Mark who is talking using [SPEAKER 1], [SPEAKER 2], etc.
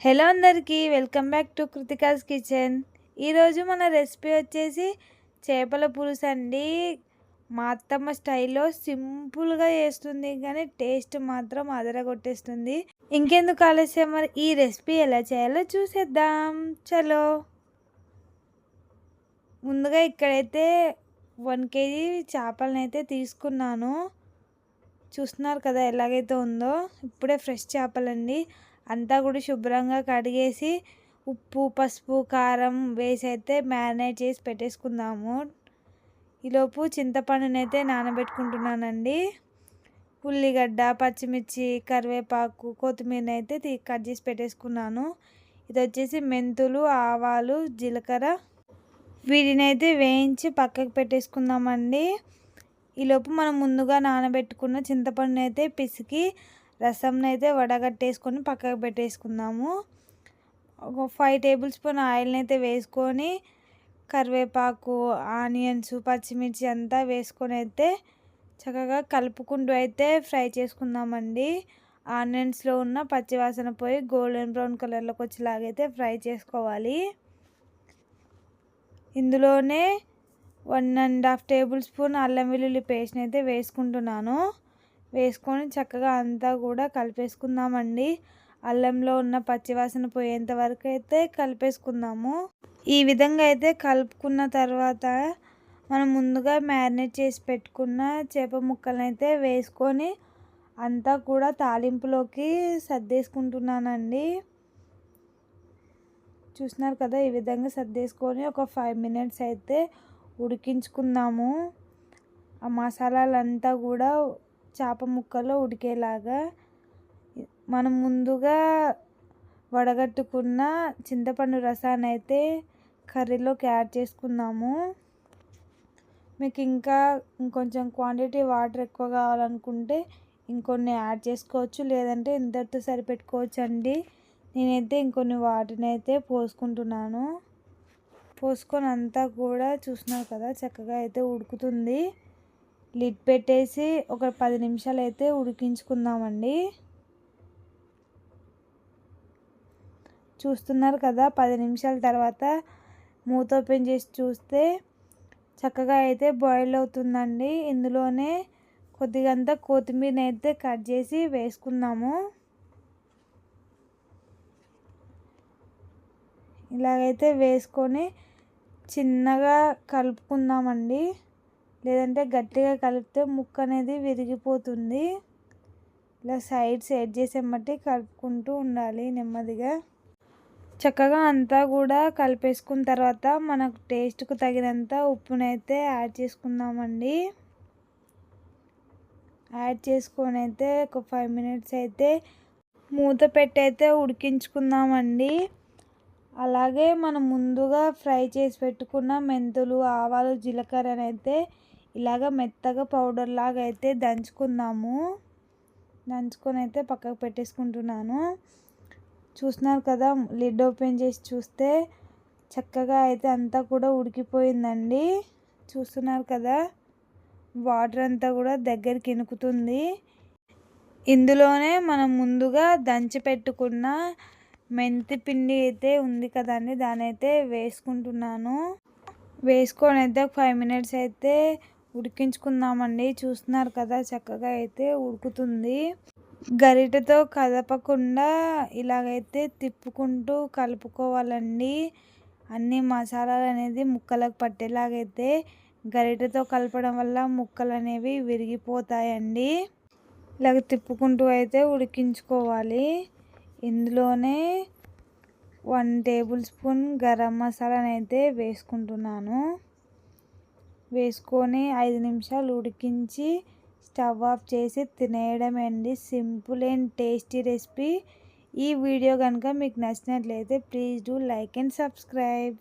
[SPEAKER 1] Hello అందరికీ welcome back to Kritika's kitchen. ఈరోజు మన రెసిపీ వచ్చేసి చేపల పులుసు అండి. మా అత్తమ్మ స్టైల్లో సింపుల్గా చేస్తుంది కానీ టేస్ట్ మాత్రం అదరగొట్టేస్తుంది. ఇంకెందుకు ఆలస్యం? మరి ఈ రెసిపీ ఎలా చేయాలో చూసేద్దాం. చలో. ముందుగా ఇక్కడైతే వన్ కేజీ చేపలను అయితే తీసుకున్నాను. చూస్తున్నారు కదా ఎలాగైతే ఉందో. ఇప్పుడే ఫ్రెష్ చేపలండి. అంతా కూడా శుభ్రంగా కడిగేసి ఉప్పు పసుపు కారం వేసి అయితే మ్యారినేట్ చేసి పెట్టేసుకుందాము. ఈలోపు చింతపండునైతే అయితే నానబెట్టుకుంటున్నానండి. ఉల్లిగడ్డ పచ్చిమిర్చి కరివేపాకు కొత్తిమీర అయితే కట్ చేసి పెట్టేసుకున్నాను. ఇది వచ్చేసి మెంతులు ఆవాలు జీలకర్ర. వీటిని అయితే వేయించి పక్కకు పెట్టేసుకుందామండి. ఈలోపు మనం ముందుగా నానబెట్టుకున్న చింతపండునైతే పిసికి రసంని అయితే వడగట్టేసుకొని పక్కకు పెట్టేసుకుందాము. ఒక ఫైవ్ టేబుల్ స్పూన్ ఆయిల్ని అయితే వేసుకొని కరివేపాకు ఆనియన్స్ పచ్చిమిర్చి అంతా వేసుకొని అయితే చక్కగా కలుపుకుంటూ అయితే ఫ్రై చేసుకుందామండి. ఆనియన్స్లో ఉన్న పచ్చివాసన పోయి గోల్డెన్ బ్రౌన్ కలర్లోకి వచ్చేలాగైతే ఫ్రై చేసుకోవాలి. ఇందులోనే one and half table spoon అల్లం వెల్లుల్లి పేస్ట్ని అయితే వేసుకుంటున్నాను. వేసుకొని చక్కగా అంతా కూడా కలిపేసుకుందామండి. అల్లంలో ఉన్న పచ్చివాసన పోయేంత వరకు అయితే కలిపేసుకుందాము. ఈ విధంగా అయితే కలుపుకున్న తర్వాత మనం ముందుగా మ్యారినేట్ చేసి పెట్టుకున్న చేప ముక్కలనైతే వేసుకొని అంతా కూడా తాలింపులోకి సర్దేసుకుంటున్నానండి. చూస్తున్నారు కదా ఈ విధంగా సర్దేసుకొని ఒక ఫైవ్ మినిట్స్ అయితే ఉడికించుకుందాము. ఆ మసాలాలంతా కూడా చేప ముక్కలో ఉడికేలాగా మనం ముందుగా వడగట్టుకున్న చింతపండు రసాన్ని అయితే కర్రీలోకి యాడ్ చేసుకుందాము. మీకు ఇంకా ఇంకొంచెం క్వాంటిటీ వాటర్ ఎక్కువ కావాలనుకుంటే ఇంకొన్ని యాడ్ చేసుకోవచ్చు లేదంటే ఇంతటితో సరిపెట్టుకోవచ్చు అండి నేనైతే ఇంకొన్ని వాటిని అయితే పోసుకుంటున్నాను. పోసుకొని అంతా కూడా చూసినారు కదా చక్కగా అయితే ఉడుకుతుంది. లిడ్ పెట్టేసి ఒక పది నిమిషాలు అయితే ఉడికించుకుందామండి. చూస్తున్నారు కదా పది నిమిషాల తర్వాత మూత ఓపెన్ చేసి చూస్తే చక్కగా అయితే బాయిల్ అవుతుందండి. ఇందులోనే కొద్దిగంత కొత్తిమీర అయితే కట్ చేసి వేసుకుందాము. ఇలాగైతే వేసుకొని చిన్నగా కలుపుకుందామండి. లేదంటే గట్టిగా కలిపితే ముక్క అనేది విరిగిపోతుంది. ఇలా సైడ్స్ ఎడ్ చేసే కలుపుకుంటూ ఉండాలి నెమ్మదిగా. చక్కగా అంతా కూడా కలిపేసుకున్న తర్వాత మనకు టేస్ట్కు తగినంత ఉప్పునైతే యాడ్ చేసుకుందామండి. యాడ్ చేసుకొని అయితే ఒక ఫైవ్ మినిట్స్ అయితే మూత పెట్టి అయితే ఉడికించుకుందామండి. అలాగే మనం ముందుగా ఫ్రై చేసి పెట్టుకున్న మెంతులు ఆవాలు జీలకర్ర అయితే ఇలాగ మెత్తగా పౌడర్ లాగా అయితే దంచుకుందాము. దంచుకొని అయితే పక్కకు పెట్టేసుకుంటున్నాను. చూస్తున్నారు కదా లిడ్ ఓపెన్ చేసి చూస్తే చక్కగా అయితే అంతా కూడా ఉడికిపోయిందండి. చూస్తున్నారు కదా వాటర్ అంతా కూడా దగ్గరికి ఇనుకుతుంది. ఇందులోనే మనం ముందుగా దంచి పెట్టుకున్న మెంతి పిండి అయితే ఉంది కదండి దాని అయితే వేసుకుంటున్నాను. వేసుకొని అయితే ఫైవ్ మినిట్స్ అయితే ఉడికించుకుందామండి. చూస్తున్నారు కదా చక్కగా అయితే ఉడుకుతుంది. గరిటెతో కదపకుండా ఇలాగైతే తిప్పుకుంటూ కలుపుకోవాలండి. అన్ని మసాలాలు అనేది ముక్కలకు పట్టేలాగైతే గరిటెతో కలపడం వల్ల ముక్కలు అనేవి విరిగిపోతాయండి. ఇలాగ తిప్పుకుంటూ అయితే ఉడికించుకోవాలి. ఇందులోనే వన్ టేబుల్ స్పూన్ గరం మసాలాని అయితే వేసుకుంటున్నాను. వేసుకొని ఐదు నిమిషాలు ఉడికించి స్టవ్ ఆఫ్ చేసి తినేయడమే అండి. Simple and tasty recipe. ఈ వీడియో కనుక మీకు నచ్చినట్లయితే please do like and subscribe.